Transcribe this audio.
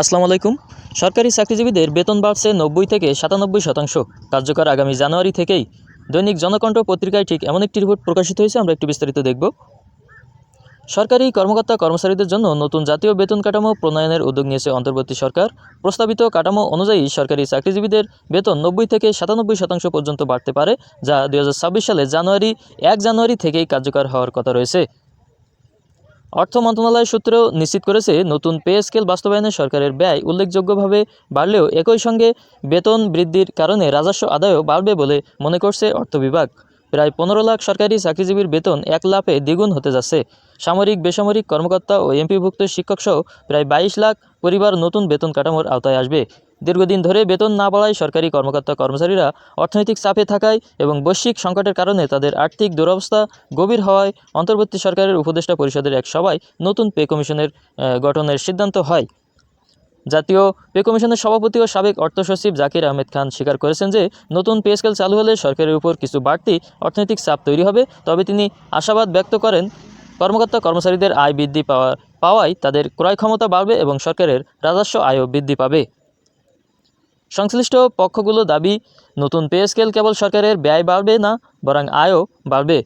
আসসালামু আলাইকুম। সরকারি চাকরিজীবীদের বেতন বাড়ছে নব্বই থেকে সাতানব্বই শতাংশ। কার্যকর আগামী জানুয়ারি থেকেই দৈনিক জনকণ্ঠ পত্রিকায় ঠিক এমন একটি রিপোর্ট প্রকাশিত হয়েছে, আমরা একটু বিস্তারিত দেখব। সরকারি কর্মকর্তা কর্মচারীদের জন্য নতুন জাতীয় বেতন কাঠামো প্রণয়নের উদ্যোগ নিয়েছে অন্তর্বর্তী সরকার। প্রস্তাবিত কাঠামো অনুযায়ী সরকারি চাকরিজীবীদের বেতন নব্বই থেকে সাতানব্বই শতাংশ পর্যন্ত বাড়তে পারে, যা দু হাজার ছাব্বিশ সালে জানুয়ারি, এক জানুয়ারি থেকেই কার্যকর হওয়ার কথা রয়েছে। অর্থ মন্ত্রণালয় সূত্রেও নিশ্চিত করেছে, নতুন পে স্কেল বাস্তবায়নে সরকারের ব্যয় উল্লেখযোগ্যভাবে বাড়লেও একই সঙ্গে বেতন বৃদ্ধির কারণে রাজস্ব আদায়ও বাড়বে বলে মনে করছে অর্থ বিভাগ। প্রায় পনেরো লাখ সরকারি চাকরিজীবীর বেতন এক লাফে দ্বিগুণ হতে যাচ্ছে। সামরিক, বেসামরিক কর্মকর্তা ও এমপিভুক্ত শিক্ষকসহ প্রায় বাইশ লাখ পরিবার নতুন বেতন কাঠামোর আওতায় আসবে। দীর্ঘদিন ধরে বেতন না বাড়ায় সরকারি কর্মকর্তা কর্মচারীরা অর্থনৈতিক চাপে থাকায় এবং বৈশ্বিক সংকটের কারণে তাদের আর্থিক দুরবস্থা গভীর হওয়ায় অন্তর্বর্তী সরকারের উপদেষ্টা পরিষদের এক সভায় নতুন পে কমিশনের গঠনের সিদ্ধান্ত হয়। জাতীয় পে কমিশনের সভাপতি ও সাবেক অর্থ সচিব জাকির আহমেদ খান স্বীকার করেছেন যে, নতুন পে স্কেল চালু হলে সরকারের উপর কিছু বাড়তি অর্থনৈতিক চাপ তৈরি হবে। তবে তিনি আশাবাদ ব্যক্ত করেন, কর্মকর্তা কর্মচারীদের আয় বৃদ্ধি পাওয়া, পাওয়ায় তাদের ক্রয় ক্ষমতা বাড়বে এবং সরকারের রাজস্ব আয়ও বৃদ্ধি পাবে। সংশ্লিষ্ট পক্ষগুলো দাবি, নতুন পে স্কেল কেবল সরকারের ব্যয় বাড়বে না, বরং আয়ও বাড়বে।